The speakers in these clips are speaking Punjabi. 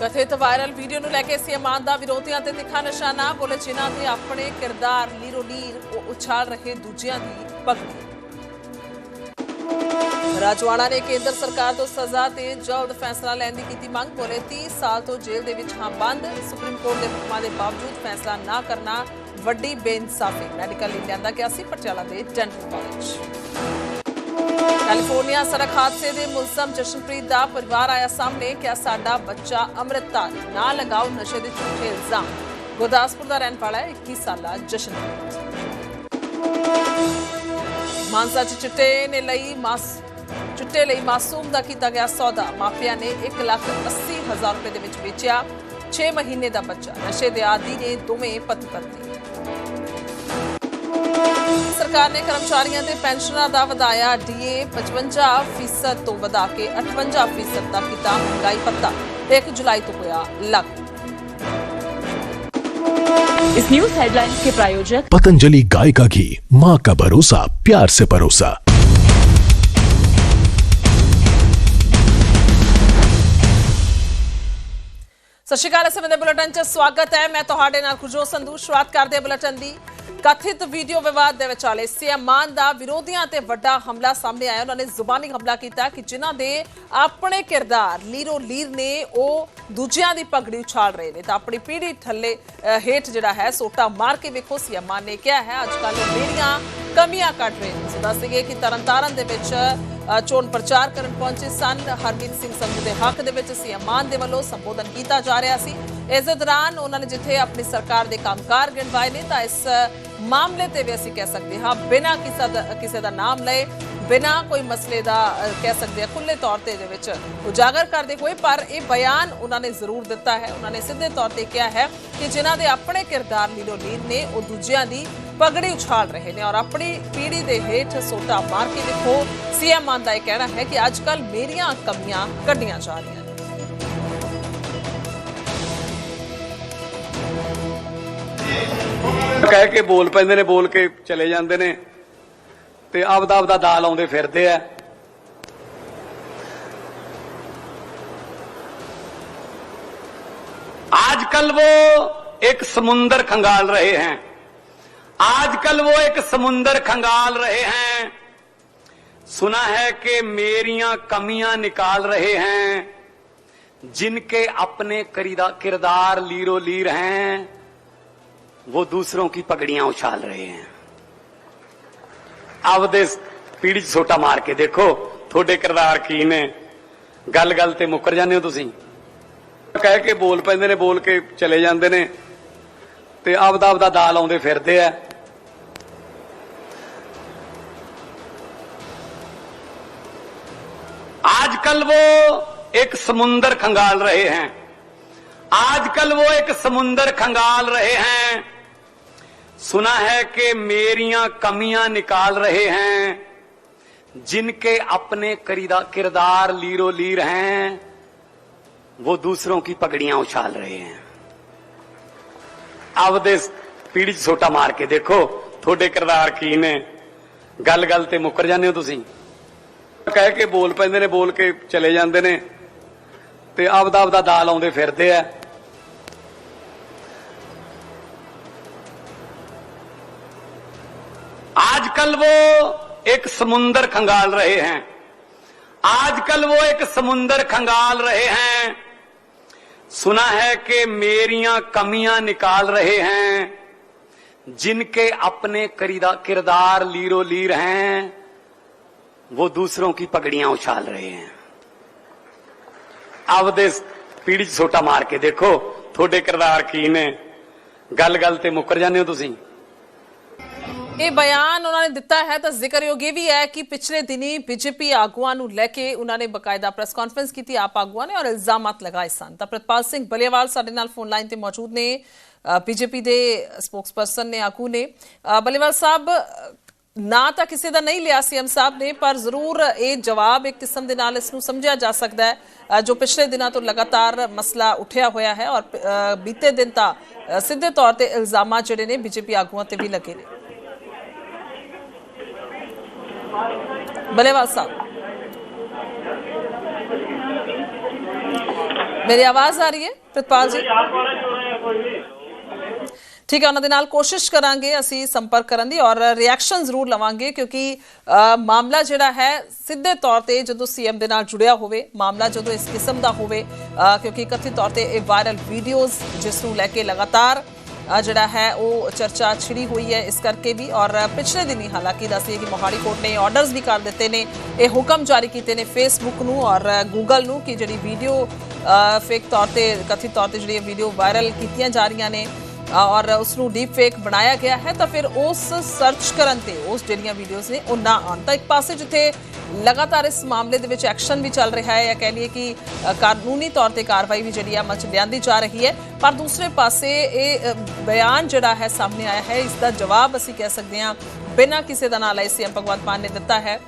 ਕਥਿਤ ਵਾਇਰਲ ਵੀਡੀਓ ਨੂੰ ਲੈ ਕੇ ਸੀਐਮ ਦਾ ਵਿਰੋਧੀਆਂ ਤੇ ਤਿੱਖਾ ਨਿਸ਼ਾਨਾ। ਬੋਲੇ ਜਿਨ੍ਹਾਂ ਦੇ ਆਪਣੇ ਕਿਰਦਾਰ ਲੀਰੋ ਲੀਰ ਉਛਾਲ ਰਹੇ ਦੂਜਿਆਂ ਦੀ ਪਗੜੀ ਰਾਜਵਾੜਾ ਨੇ ਕੇਂਦਰ ਸਰਕਾਰ ਤੋਂ ਸਜ਼ਾ ਤੇ ਜਲਦ ਫੈਸਲਾ ਲੈਣ ਦੀ ਕੀਤੀ ਮੰਗ। ਬੋਲੇ 30 ਸਾਲ ਤੋਂ ਜੇਲ੍ਹ ਦੇ ਵਿੱਚ ਹਾਂ ਬੰਦ। ਸੁਪਰੀਮ ਕੋਰਟ ਦੇ ਹੁਕਮਾਂ ਦੇ ਬਾਵਜੂਦ ਫੈਸਲਾ ਨਾ ਕਰਨਾ ਵੱਡੀ ਬੇਇਨਸਾਫੀ। ਮੈਡੀਕਲ ਲਈ ਲਿਆਂਦਾ ਗਿਆ ਸੀ ਪਟਿਆਲਾ ਦੇ ਡੈਂਟਲ ਕਾਲਜ। ਕੈਲੀਫੋਰਨੀਆ ਸੜਕ ਹਾਦਸੇ ਦੇ ਮੁਲਜ਼ਮ ਜਸ਼ਨਪ੍ਰੀਤ ਦਾ ਪਰਿਵਾਰ ਆਇਆ ਸਾਹਮਣੇ ਕਿ ਸਾਡਾ ਬੱਚਾ ਅੰਮ੍ਰਿਤਧਾਰੀ ਨਾ ਲਗਾਓ ਨਸ਼ੇ ਦੇ ਝੂਠੇ ਇਲਜ਼ਾਮ। ਗੁਰਦਾਸਪੁਰ ਦਾ ਰਹਿਣ ਵਾਲਾ ਹੈ 21 ਸਾਲਾ ਜਸ਼ਨਪ੍ਰੀਤ। ਮਾਨਸਾ ਚ ਚਿੱਟੇ ਨੇ ਲਈ ਮਾਸ, ਚਿੱਟੇ ਲਈ ਮਾਸੂਮ ਦਾ ਕੀਤਾ ਗਿਆ ਸੌਦਾ। ਮਾਫੀਆ ਨੇ 1 ਲੱਖ 80 ਹਜ਼ਾਰ ਰੁਪਏ ਦੇ ਵਿੱਚ ਵੇਚਿਆ। 6 ਮਹੀਨੇ ਦਾ ਬੱਚਾ। ਨਸ਼ੇ ਦੇ ਆਦੀ ਨੇ ਦੋਵੇਂ ਪਤੀ ਪਤਨੀ ਸਰਕਾਰ ਨੇ ਕਰਮਚਾਰੀਆਂ ਦੇ ਪੈਨਸ਼ਨਾਂ ਦਾ ਵਧਾਇਆ ਡੀਏ 55% ਤੋਂ ਵਧਾ ਕੇ 58% ਦਾ ਕੀਤਾ ਮਹਿੰਗਾਈ ਭੱਤਾ 1 ਜੁਲਾਈ ਤੋਂ ਹੋਇਆ ਲਾਗੂ इस न्यूज हेडलाइंस के प्रायोजक पतंजलि गाय का घी माँ का भरोसा प्यार से परोसा ਸਤਿ ਸ਼੍ਰੀ ਅਕਾਲ ਸਮੇਂ ਦੇ ਬੁਲੇਟਿਨ 'ਚ ਸਵਾਗਤ ਹੈ ਮੈਂ ਤੁਹਾਡੇ ਨਾਲ ਖੁਸ਼ੋ ਸੰਧੂ ਸ਼ੁਰੂਆਤ ਕਰਦੇ ਹਾਂ ਬੁਲੇਟਿਨ ਦੀ ਕਥਿਤ ਵੀਡੀਓ ਵਿਵਾਦ ਦੇ ਵਿਚਾਲੇ ਸੀਐਮ ਮਾਨ ਦਾ ਵਿਰੋਧੀਆਂ ਤੇ ਵੱਡਾ ਹਮਲਾ ਸਾਹਮਣੇ ਆਇਆ। ਉਹਨਾਂ ਨੇ ਜ਼ੁਬਾਨੀ ਹਮਲਾ ਕੀਤਾ ਕਿ ਜਿਨ੍ਹਾਂ ਦੇ ਆਪਣੇ ਕਿਰਦਾਰ ਲੀਰੋ ਲੀਰ ਨੇ ਉਹ ਦੂਜਿਆਂ ਦੀ ਪਗੜੀ ਉਛਾਲ ਰਹੇ ਨੇ। ਤਾਂ ਆਪਣੀ ਪੀੜੀ ਥੱਲੇ ਹੇਠ ਜਿਹੜਾ ਹੈ, ਸੋਟਾ ਮਾਰ ਕੇ ਵੇਖੋ, ਸੀਐਮ ਮਾਨ ਨੇ ਕਿਹਾ ਹੈ, ਅੱਜ ਕੱਲ੍ਹ ਮੇਰੀਆਂ ਕਮੀਆਂ ਕੱਢ ਰਹੇ ਨੇ। ਸੋ ਦੱਸ ਦਈਏ ਕਿ ਤਰਨਤਾਰਨ ਦੇ ਵਿੱਚ ਚੋਣ ਪ੍ਰਚਾਰ ਕਰਨ ਪਹੁੰਚੇ ਸਨ। ਹਰਮੀਤ ਸਿੰਘ ਸੰਧੂ ਦੇ ਹੱਕ ਦੇ ਵਿੱਚ ਸੀਐਮ ਮਾਨ ਦੇ ਵੱਲੋਂ ਸੰਬੋਧਨ ਕੀਤਾ ਜਾ ਰਿਹਾ ਸੀ। ਇਸ ਦੌਰਾਨ ਉਹਨਾਂ ਨੇ ਜਿੱਥੇ ਆਪਣੀ ਸਰਕਾਰ ਦੇ ਕੰਮਕਾਰ ਗਿਣਵਾਏ ਨੇ, ਤਾਂ ਇਸ ਮਾਮਲੇ ਤੇ ਵੀ ਅਸੀਂ ਕਹਿ ਸਕਦੇ ਹਾਂ, ਬਿਨਾਂ ਕਿਸੇ ਦਾ ਕਿਸੇ ਦਾ ਨਾਮ ਲਏ, ਬਿਨਾਂ ਕੋਈ ਮਸਲੇ ਦਾ ਕਹਿ ਸਕਦੇ ਹਾਂ ਖੁੱਲੇ ਤੌਰ ਤੇ ਦੇ ਵਿੱਚ ਉਜਾਗਰ ਕਰਦੇ ਹੋਏ, ਪਰ ਇਹ ਬਿਆਨ ਉਹਨਾਂ ਨੇ ਜ਼ਰੂਰ ਦਿੱਤਾ ਹੈ। ਉਹਨਾਂ ਨੇ ਸਿੱਧੇ ਤੌਰ ਤੇ ਕਿਹਾ ਹੈ ਕਿ ਜਿਨ੍ਹਾਂ ਦੇ ਆਪਣੇ ਕਿਰਦਾਰ ਲੀਲੋ ਲੀਰ ਨੇ, ਉਹ ਦੂਜਿਆਂ ਦੀ ਪਗੜੀ ਉਛਾਲ ਰਹੇ ਨੇ ਔਰ ਆਪਣੀ ਪੀੜੀ ਦੇ ਹੇਠ ਸੋਟਾ ਮਾਰ ਕੇ ਦੇਖੋ, ਸੀਐਮ ਮਾਨ ਦਾ ਇਹ ਕਹਿਣਾ ਹੈ ਕਿ ਅੱਜ ਕੱਲ ਮੇਰੀਆਂ ਕਮੀਆਂ ਕੱਢੀਆਂ ਜਾ ਰਹੀਆਂ ਕਹਿ ਕੇ ਬੋਲ ਪੈਂਦੇ ਨੇ ਬੋਲ ਕੇ ਚਲੇ ਜਾਂਦੇ ਨੇ ਤੇ ਆਪਦਾ ਆਪਦਾ ਦਾਲ ਆਉਂਦੇ ਫਿਰਦੇ ਆ आजकल वो एक समुंदर खंगाल रहे हैं आजकल वो एक समुंदर खंगाल रहे हैं सुना है कि मेरियां कमियां निकाल रहे हैं जिनके अपने करीदा- किरदार लीरो लीर हैं वो दूसरों की पगड़ियां उछाल रहे हैं ਆਪਦੇ ਪੀੜੀ 'ਚ ਛੋਟਾ ਮਾਰ ਕੇ ਦੇਖੋ ਤੁਹਾਡੇ ਕਿਰਦਾਰ ਕੀ ਨੇ ਗੱਲ ਗੱਲ ਤੇ ਮੁੱਕਰ ਜਾਂਦੇ ਹੋ ਤੁਸੀਂ ਕਹਿ ਕੇ ਬੋਲ ਪੈਂਦੇ ਨੇ ਬੋਲ ਕੇ ਚਲੇ ਜਾਂਦੇ ਨੇ ਤੇ ਆਪਦਾ ਆਪਦਾ ਦਾਲ ਆਉਂਦੇ ਫਿਰਦੇ ਆ आजकल वो एक समुंदर खंगाल रहे हैं आजकल वो एक समुंदर खंगाल रहे हैं सुना है कि मेरियां कमियां निकाल रहे हैं जिनके अपने करीदा किरदार लीरो लीर हैं वो दूसरों की पगड़ियां उछाल रहे हैं ਆਪਦੇ ਪੀੜੀ 'ਚ ਛੋਟਾ ਮਾਰ ਕੇ ਦੇਖੋ ਤੁਹਾਡੇ ਕਿਰਦਾਰ ਕੀ ਨੇ ਗੱਲ ਗੱਲ ਤੇ ਮੁੱਕਰ ਜਾਂਦੇ ਹੋ ਤੁਸੀਂ ਕਹਿ ਕੇ ਬੋਲ ਪੈਂਦੇ ਨੇ ਬੋਲ ਕੇ ਚਲੇ ਜਾਂਦੇ ਨੇ ਤੇ ਆਪਦਾ ਆਪਦਾ ਦਾਲ ਆਉਂਦੇ ਫਿਰਦੇ ਆ आजकल वो एक समुंदर खंगाल रहे हैं। आजकल वो एक समुंदर खंगाल रहे हैं। सुना है कि मेरिया कमियाँ निकाल रहे हैं। जिनके अपने किरदार लीरो लीर हैं, वो दूसरों की पगड़ियाँ उछाल रहे हैं। अब दे पीढ़ी छोटा मार के देखो, थोड़े किरदार की ने गल गल ते मुकर जाने हो तुम ਇਹ ਬਿਆਨ ਉਹਨਾਂ ਨੇ ਦਿੱਤਾ ਹੈ ਤਾਂ ਜ਼ਿਕਰਯੋਗ ਇਹ ਵੀ ਹੈ ਕਿ ਪਿਛਲੇ ਦਿਨੀ ਬੀਜੇਪੀ ਆਗੂਆਂ ਨੂੰ ਲੈ ਕੇ ਉਹਨਾਂ ਨੇ ਬਕਾਇਦਾ ਪ੍ਰੈਸ ਕਾਨਫਰੰਸ ਕੀਤੀ ਆਪ ਆਗੂਆਂ ਨੇ ਔਰ ਇਲਜ਼ਾਮਾਤ ਲਗਾਏ ਸਨ। ਤਾਂ ਪ੍ਰਤਪਾਲ ਸਿੰਘ ਬਲੇਵਾਲ ਸਾਡੇ ਨਾਲ ਫੋਨ ਲਾਈਨ ਤੇ ਮੌਜੂਦ ਨੇ। ਬੀਜੇਪੀ ਦੇ ਸਪੋਕਸਪਰਸਨ ਨੇ ਆਗੂ ਨੇ। ਅ, ਬਲੇਵਾਲ ਸਾਹਿਬ ਅ, ਨਾ ਤਾਂ ਕਿਸੇ ਦਾ ਨਹੀਂ ਲਿਆ ਸੀਐਮ ਸਾਹਿਬ ਨੇ ਪਰ ਜ਼ਰੂਰ ਇਹ ਜਵਾਬ ਇੱਕ ਕਿਸਮ ਦੇ ਨਾਲ ਇਸ ਨੂੰ ਸਮਝਿਆ ਜਾ ਸਕਦਾ ਹੈ। ਜੋ ਪਿਛਲੇ ਦਿਨਾਂ ਤੋਂ ਲਗਾਤਾਰ ਮਸਲਾ ਉੱਠਿਆ ਹੋਇਆ ਹੈ ਔਰ ਬੀਤੇ ਦਿਨ ਤਾਂ ਸਿੱਧੇ ਤੌਰ ਤੇ ਇਲਜ਼ਾਮਾਂ ਜਿਹੜੇ ਨੇ ਬੀਜੇਪੀ ਆਗੂਆਂ ਤੇ ਵੀ ਲੱਗੇ ਨੇ। ਬਲੇਵਾਲ ਸਾਹਿਬ ਮੇਰੀ ਆਵਾਜ਼ ਆ ਰਹੀ ਹੈ ਪ੍ਰਿਤਪਾਲ ਜੀ ਠੀਕ ਹੈ ਉਹਨਾਂ ਦੇ ਨਾਲ ਕੋਸ਼ਿਸ਼ ਕਰਾਂਗੇ ਅਸੀਂ ਸੰਪਰਕ ਕਰਨ ਦੀ ਔਰ ਰਿਐਕਸ਼ਨ ਜ਼ਰੂਰ ਲਵਾਂਗੇ ਕਿਉਂਕਿ ਮਾਮਲਾ ਜਿਹੜਾ ਹੈ ਸਿੱਧੇ ਤੌਰ ਤੇ ਜਦੋਂ ਸੀਐਮ ਦੇ ਨਾਲ ਜੁੜਿਆ ਹੋਵੇ ਮਾਮਲਾ ਜਦੋਂ ਇਸ ਕਿਸਮ ਦਾ ਹੋਵੇ ਕਿਉਂਕਿ ਕਥਿਤ ਤੌਰ ਤੇ ਇਹ ਵਾਇਰਲ ਵੀਡੀਓਜ਼ ਜਿਸ ਨੂੰ ਲੈ ਕੇ ਲਗਾਤਾਰ ਜਿਹੜਾ ਹੈ, ਉਹ ਚਰਚਾ ਛਿੜੀ ਹੋਈ ਹੈ ਇਸ ਕਰਕੇ ਵੀ। ਔਰ ਪਿਛਲੇ ਦਿਨੀ ਹਾਲਾਂਕਿ ਦੱਸੀਏ ਕਿ ਮੋਹਾਲੀ ਕੋਰਟ ਨੇ ਆਰਡਰਸ ਵੀ ਕਰ ਦਿੱਤੇ ਨੇ। ਇਹ ਹੁਕਮ ਜਾਰੀ ਕੀਤੇ ਨੇ ਫੇਸਬੁੱਕ ਨੂੰ ਔਰ ਗੂਗਲ ਨੂੰ ਕਿ ਜਿਹੜੀ ਵੀਡੀਓ ਫੇਕ ਤੌਰ ਤੇ ਕਥਿਤ ਤੌਰ ਤੇ ਜਿਹੜੀ ਵੀਡੀਓ ਵਾਇਰਲ ਕੀਤੀਆਂ ਜਾ ਰਹੀਆਂ ਨੇ। ਔਰ ਉਸ ਨੂੰ ਡੀਪ ਫੇਕ ਬਣਾਇਆ ਗਿਆ ਹੈ ਤਾਂ ਫਿਰ ਉਸ ਸਰਚ ਕਰਨ ਤੇ ਉਸ ਜਿਹੜੀਆਂ ਵੀਡੀਓਜ਼ ਨੇ ਉਹ ਨਾ ਆਉਣ। ਤਾਂ ਇੱਕ ਪਾਸੇ ਜਿੱਥੇ ਲਗਾਤਾਰ ਇਸ ਮਾਮਲੇ ਦੇ ਵਿੱਚ ਐਕਸ਼ਨ ਵੀ ਚੱਲ ਰਿਹਾ ਹੈ ਜਾਂ ਕਹਿ ਲਈਏ ਕਿ ਕਾਨੂੰਨੀ ਤੌਰ ਤੇ ਕਾਰਵਾਈ ਵੀ ਜਿਹੜੀ ਆ ਮਚ ਲਿਆਂਦੀ ਜਾ ਰਹੀ ਹੈ। ਪਰ ਦੂਸਰੇ ਪਾਸੇ ਇਹ ਬਿਆਨ ਜਿਹੜਾ ਹੈ ਸਾਹਮਣੇ ਆਇਆ ਹੈ ਇਸ ਦਾ ਜਵਾਬ ਅਸੀਂ ਕਹਿ ਸਕਦੇ ਹਾਂ ਬਿਨਾਂ ਕਿਸੇ ਦਾ ਨਾਂ ਲਏ ਸੀਐਮ ਭਗਵੰਤ ਮਾਨ ਨੇ ਦਿੱਤਾ ਹੈ।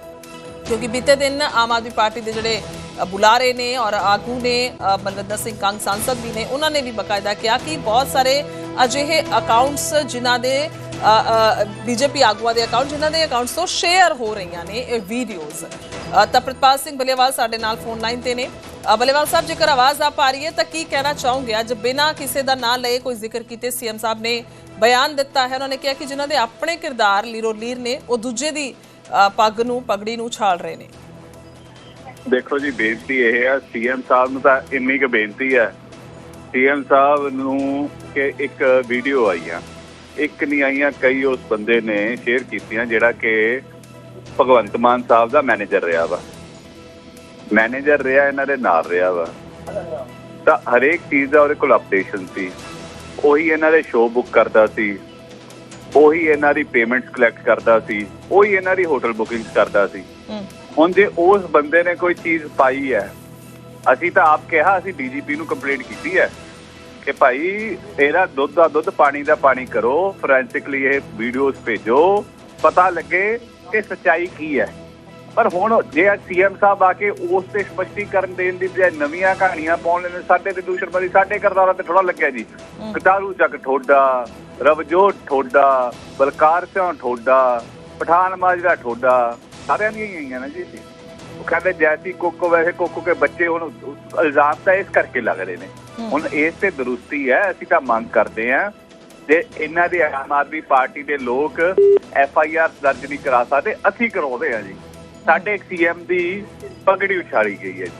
ਕਿਉਂਕਿ ਬੀਤੇ ਦਿਨ ਆਮ ਆਦਮੀ ਪਾਰਟੀ ਦੇ ਜਿਹੜੇ ਬੁਲਾਰੇ ਨੇ ਔਰ ਆਗੂ ਨੇ ਅ, ਬਲਵਿੰਦਰ ਸਿੰਘ ਕੰਗ ਸੰਸਦ ਵੀ ਨੇ ਉਹਨਾਂ ਨੇ ਵੀ ਬਕਾਇਦਾ ਕਿਹਾ ਕਿ ਬਹੁਤ ਸਾਰੇ ਅਜਿਹੇ ਅਕਾਊਂਟਸ ਜਿਨ੍ਹਾਂ ਦੇ ਬੀਜੇਪੀ ਆਗੂਆਂ ਦੇ ਅਕਾਊਂਟ ਜਿਨ੍ਹਾਂ ਦੇ ਅਕਾਊਂਟਸ ਤੋਂ ਸ਼ੇਅਰ ਹੋ ਰਹੀਆਂ ਨੇ ਇਹ ਵੀਡੀਓਜ਼ ਤਾਂ ਪ੍ਰਿਤਪਾਲ ਸਿੰਘ ਬਲੇਵਾਲ ਸਾਡੇ ਨਾਲ ਫੋਨ ਲਾਈਨ ਤੇ ਨੇ। ਬਲੇਵਾਲ ਸਾਹਿਬ, ਜੇਕਰ ਆਵਾਜ਼ ਆ ਪਾ ਰਹੀ ਹੈ ਤਾਂ ਕੀ ਕਹਿਣਾ ਚਾਹੋਗੇ? ਅੱਜ ਬਿਨਾਂ ਕਿਸੇ ਦਾ ਨਾਂ ਲਏ ਕੋਈ ਜ਼ਿਕਰ ਕੀਤੇ ਸੀਐਮ ਸਾਹਿਬ ਨੇ ਬਿਆਨ ਦਿੱਤਾ ਹੈ। ਉਹਨਾਂ ਨੇ ਕਿਹਾ ਕਿ ਜਿਨ੍ਹਾਂ ਦੇ ਆਪਣੇ ਕਿਰਦਾਰ ਲੀਰੋ ਲੀਰ ਨੇ, ਉਹ ਦੂਜੇ ਦੀ ਪੱਗ ਨੂੰ, ਪਗੜੀ ਨੂੰ ਛਾਲ ਰਹੇ ਨੇ। ਦੇਖੋ ਜੀ, ਬੇਨਤੀ ਇਹ ਹੈ, ਸੀਐਮ ਸਾਹਿਬ ਨੂੰ ਤਾਂ ਇੰਨੀ ਕੁ ਬੇਨਤੀ ਹੈ ਸੀਐਮ ਸਾਹਿਬ ਨੂੰ ਕਿ ਇੱਕ ਵੀਡੀਓ ਆਈ ਆ ਇੱਕ ਨਹੀਂ ਆਈਆਂ ਕਈ ਉਸ ਬੰਦੇ ਨੇ ਸ਼ੇਅਰ ਕੀਤੀਆਂ ਜਿਹੜਾ ਕਿ ਭਗਵੰਤ ਮਾਨ ਸਾਹਿਬ ਦਾ ਮੈਨੇਜਰ ਰਿਹਾ ਵਾ। ਮੈਨੇਜਰ ਰਿਹਾ ਇਹਨਾਂ ਦੇ ਨਾਲ ਰਿਹਾ ਵਾ। ਤਾਂ ਹਰੇਕ ਚੀਜ਼ ਦਾ ਉਹਦੇ ਕੋਲ ਅਪਡੇਸ਼ਨ ਸੀ। ਉਹੀ ਇਹਨਾਂ ਦੇ ਸ਼ੋਅ ਬੁੱਕ ਕਰਦਾ ਸੀ। ਉਹੀ ਇਹਨਾਂ ਦੀ ਪੇਮੈਂਟਸ ਕਲੈਕਟ ਕਰਦਾ ਸੀ। ਉਹੀ ਇਹਨਾਂ ਦੀ ਹੋਟਲ ਬੁਕਿੰਗਸ ਕਰਦਾ ਸੀ। ਹੁਣ ਜੇ ਉਸ ਬੰਦੇ ਨੇ ਕੋਈ ਚੀਜ਼ ਪਾਈ ਹੈ ਅਸੀਂ ਤਾਂ ਆਪ ਕਿਹਾ ਅਸੀਂ ਡੀਜੀਪੀ ਨੂੰ ਕੰਪਲੇਂਟ ਕੀਤੀ ਹੈ ਕਿ ਭਾਈ ਇਹਦਾ ਦੁੱਧ ਦਾ ਦੁੱਧ ਪਾਣੀ ਦਾ ਪਾਣੀ ਕਰੋ ਫੋਰੈਂਸਿਕਲੀ ਇਹ ਵੀਡੀਓਜ਼ ਭੇਜੋ ਪਤਾ ਲੱਗੇ ਕਿ ਸੱਚਾਈ ਕੀ ਹੈ। ਪਰ ਹੁਣ ਜੇ ਸੀਐਮ ਸਾਹਿਬ ਆ ਕੇ ਉਸ ਤੇ ਸਪਸ਼ਟੀਕਰਨ ਦੇਣ ਦੀ ਬਜਾਏ ਨਵੀਆਂ ਕਹਾਣੀਆਂ ਪਾਉਣ ਲੈਣੇ ਸਾਡੇ ਤੇ ਦੂਸ਼ਣਬਾਜ਼ੀ ਸਾਡੇ ਕਰਦਾਰਾਂ ਤੇ ਥੋੜਾ ਲੱਗਿਆ ਜੀ। ਕਟਾਰੂ ਜੱਗ ਠੋਡਾ ਰਵਜੋਤ ਠੋਡਾ ਬਲਕਾਰ ਸਿੰਘ ਠੋਡਾ ਪਠਾਨ ਮਾਜਰਾ ਠੋਡਾ ਸਾਰਿਆਂ ਦੀਆਂ ਹੀ ਆਈਆਂ ਨਾ ਜੀ ਉਹ ਕਹਿੰਦੇ ਜੈਸੀ ਕੋਕੋ ਵੈਸੇ ਕੋਕੋ ਕੇ ਬੱਚੇ ਹੁਣ ਇਲਜ਼ਾਮ ਤਾਂ ਇਸ ਕਰਕੇ ਲੱਗ ਰਹੇ ਨੇ। ਹੁਣ ਇਸ ਤੇ ਦਰੁਸਤੀ ਹੈ ਅਸੀਂ ਤਾਂ ਮੰਗ ਕਰਦੇ ਹਾਂ ਜੇ ਇਹਨਾਂ ਦੇ ਆਮ ਆਦਮੀ ਪਾਰਟੀ ਦੇ ਲੋਕ ਐਫ ਆਈ ਆਰ ਦਰਜ ਨਹੀਂ ਕਰਾ ਸਕਦੇ ਅਸੀਂ ਕਰਾਉਂਦੇ ਹਾਂ ਜੀ। ਸਾਡੇ ਇੱਕ ਸੀਐਮ ਦੀ ਪਗੜੀ ਉਛਾਲੀ ਗਈ ਹੈ ਜੀ।